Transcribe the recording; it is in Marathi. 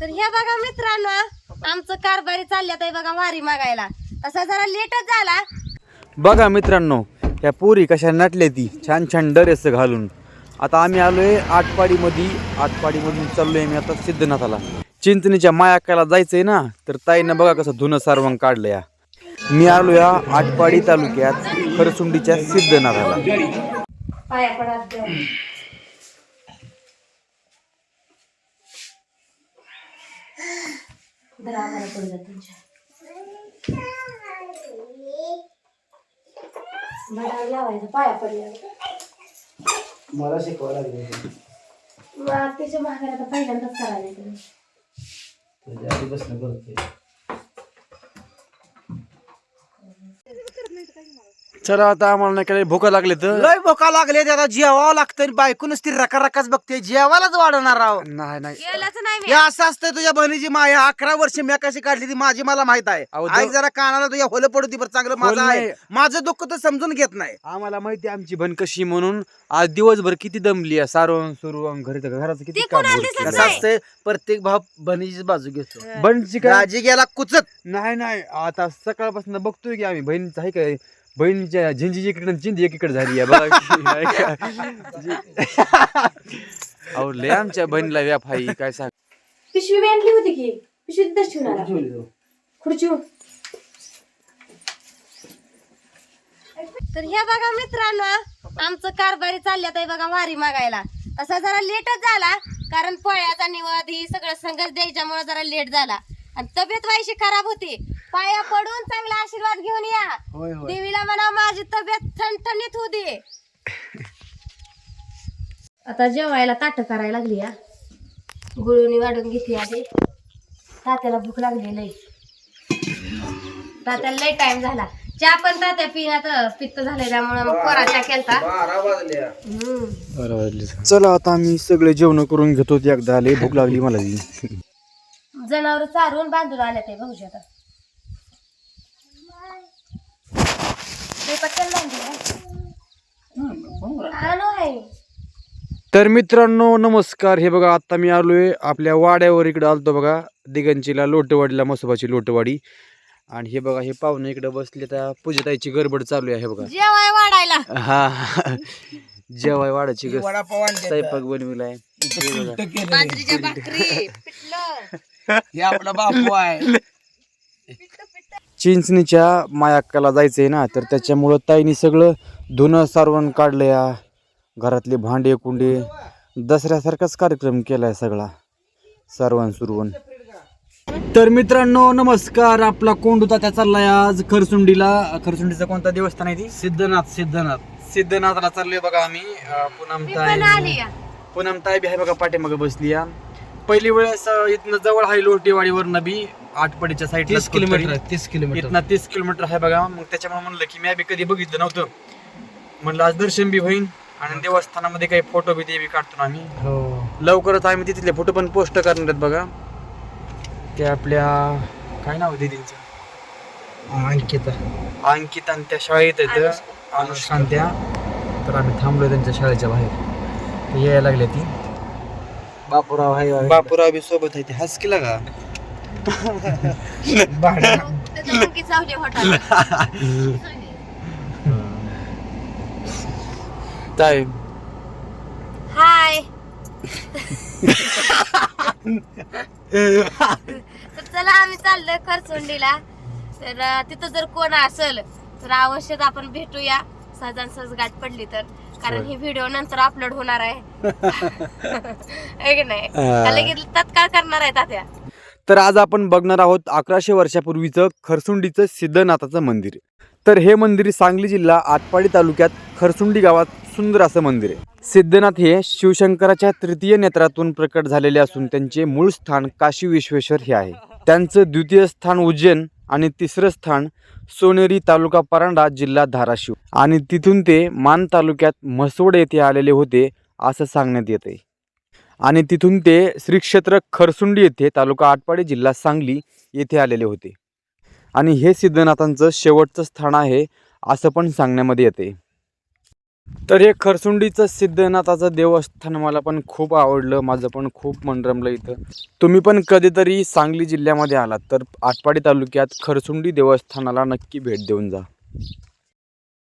तर हे बघा मित्रांनो आमचं कारभारी चालल्यात आहे बघा वारी मागायला. तसा जरा लेटच झाला. बघा मित्रांनो त्या पोरी कशा नटल्या ती. छान छान ड्रेस घालून. आता आम्ही आलोय आटपाडीमध्ये. आटपाडीमधून चाललोय मी आता सिद्धनाथाला. चिंचणीच्या मायाकाला जायचंय ना तर ताईनं बघा कसं धुणं सारवंग काढलं या. मी आलो या आटपाडी तालुक्यात खरसुंडीच्या सिद्धनाथाला. जरा आम्हाला पडू तुमच्या. बडाला लावायचं पाया मला लागले मग त्याच्यामागे आता पहिल्यांदाच करायला. तुझ्या आधी बसणं करते चला आता आम्हाला नाही काय भूका लागले तर लय भोका लागले त्याला जेवावं लागतं बायको नुसती रका रकाच बघते. जेवायलाच वाढणार राव नाही नाही. गेलंच नाही मी. हे असं असतं तुझ्या बहिणीची माया. अकरा वर्ष मी कशी काढली ती माझी मला माहीत आहे. अहो, जरा कानाला तुझ्या होलं पडू ती बरं चांगलं माझं होलं आहे. नाही. माझं दुःख तर समजून घेत नाही. आम्हाला माहिती आहे आमची बहीण कशी म्हणून. आज दिवसभर किती दमली आहे सारवण सुरवण घरी घराचं किती ती काम कोणाला करते. दिसत कसं नाही. असतंय? प्रत्येक भाव बहिणीची बाजू घेतो. बहिणीची काय? राजी गेला कुचत. नाही नाही. आता सकाळपासून बघतोय की आम्ही बहिणीचं आहे काय? बहिणीच्या झिंजीची इकडे चिंदी एकीकडे झाली आहे बघा. अहो लय आमच्या बहिणीला व्याप आहे काय सांग. पिशवी बी आणली होती की? पिशवी तिथंच ठेवून आला. खुर्ची तर हे बघा मित्रांनो आमचं कारभारी चालल्यात आहे बघा वारी मागायला. तसा जरा लेटच झाला कारण पोळ्याचा निवाद ही सगळं संघच द्यायच्यामुळे जरा लेट झाला. आणि तब्येत व्हायची खराब होती. पाया पडून चांगला आशीर्वाद घेऊन या. होय होय. देवीला म्हणा माझी तब्येत ठणठणीत होऊ दे आता जेवायला ताट करायला लागली या गुळूनी वाढून घेतली आधी. तात्याला भूक लागली लई. तात्याला लई टाइम झाला. चहा पण तात्या पिण्यात पित्त झालंय त्यामुळे मग कोरा चहा केलता. हम्म. चला आता आम्ही सगळे जेवण करून घेतो एकदा लय भूक लागली मला. जनावर चारून बांधून आले ते भाऊजी आता लई पटकन बांधले आणू आहे तर मित्रांनो नमस्कार. हे बघा आता मी आलोय आपल्या वाड्यावर. इकडे आलतो बघा दिगंचीला लोटवाडीला मसोबाची लोटवाडी. आणि हे बघा हे पाहुणे इकडे बसले त्या पूजताईची गडबड चालू आहे हे बघा. जेवाय वाढायला. हा जेवाय वाडाची गस वडापाव आणले स्वयंपाक बनविलाय. हे हे आपला बापू आहे. चिंचणीच्या मायाक्काला जायचंय ना तर त्याच्यामुळं ताईनी सगळं धुणं सारवण काढलं या घरातले भांडे कुंडे. दसऱ्यासारखाच कार्यक्रम केलाय सगळा. सारवण सुरवण. तर मित्रांनो नमस्कार. आपला कोंडू तात्या चाललाय आज खरसुंडीला. खरसुंडीचा कोणता देवस्थान आहे ती? सिद्धनाथ सिद्धनाथ. सिद्धनाथला चाललोय बघा आम्ही. अं, पूनम मी पण आली ताई या. पूनम ताई बी आहे बघा पाठीमागे बसली या. पहिली वेळेस अं, इथनं जवळ आहे लोटेवाडीवरनं बी. आठपडीच्या साईडला तीस किलोमीटर आहे, तीस किलोमीटर. इथनं तीस किलोमीटर आहे बघा. मग त्याच्यामुळे म्हणलं की मी बी कधी बघितलं नव्हतं. म्हणलं आज दर्शन बी होईन आणि देवस्थानामध्ये काही फोटो बी ते बी काढतो ना आम्ही. हो. लवकरच आम्ही तिथले फोटो पण पोस्ट करणार आहेत बघा. ते आपल्या काय नाव दीदींचं? अंकिता. अंकित आणि त्या शाळेत आहेत. अनुष्कांत त्या. तर आम्ही थांबलो त्यांच्या शाळेच्या बाहेर. यायला लागले ती. बापूराव आहे. बापूराव बी सोबत आहे ते. हस केला का? काय हाय. तर चला आम्ही चाललोय खरचुंडीला तर अं, तिथं जर कोण असेल तर अवश्यच आपण भेटूया. सहजान सहज गाठ पडली तर. कारण ही व्हिडिओ नंतर अपलोड होणार आहे. है की नाही? का लगेच तत्काळ करणार आहे तात्या. तर आज आपण बघणार आहोत अकराशे वर्षापूर्वीचं खरसुंडीचं सिद्धनाथाचं मंदिर. तर हे मंदिर सांगली जिल्हा आटपाडी तालुक्यात खरसुंडी गावात सुंदर असं मंदिर आहे. सिद्धनाथ हे शिवशंकराच्या तृतीय नेत्रातून प्रकट झालेले असून त्यांचे मूळ स्थान काशी विश्वेश्वर हे आहे. त्यांचं द्वितीय स्थान उज्जैन आणि तिसरं स्थान सोनेरी तालुका परांडा जिल्हा धाराशिव. आणि तिथून ते मान तालुक्यात म्हसवड येथे आलेले होते असं सांगण्यात येते आणि तिथून ते श्री क्षेत्र खरसुंडी येथे तालुका आटपाडी जिल्हा सांगली येथे आलेले होते. आणि हे सिद्धनाथांचं शेवटचं स्थान आहे असं पण सांगण्यामध्ये येते. तर हे खरसुंडीचं सिद्धनाथाचं देवस्थान मला पण खूप आवडलं माझं पण खूप मन रमलं इथं. तुम्ही पण कधीतरी सांगली जिल्ह्यामध्ये आलात तर आटपाडी तालुक्यात खरसुंडी देवस्थानाला नक्की भेट देऊन जा.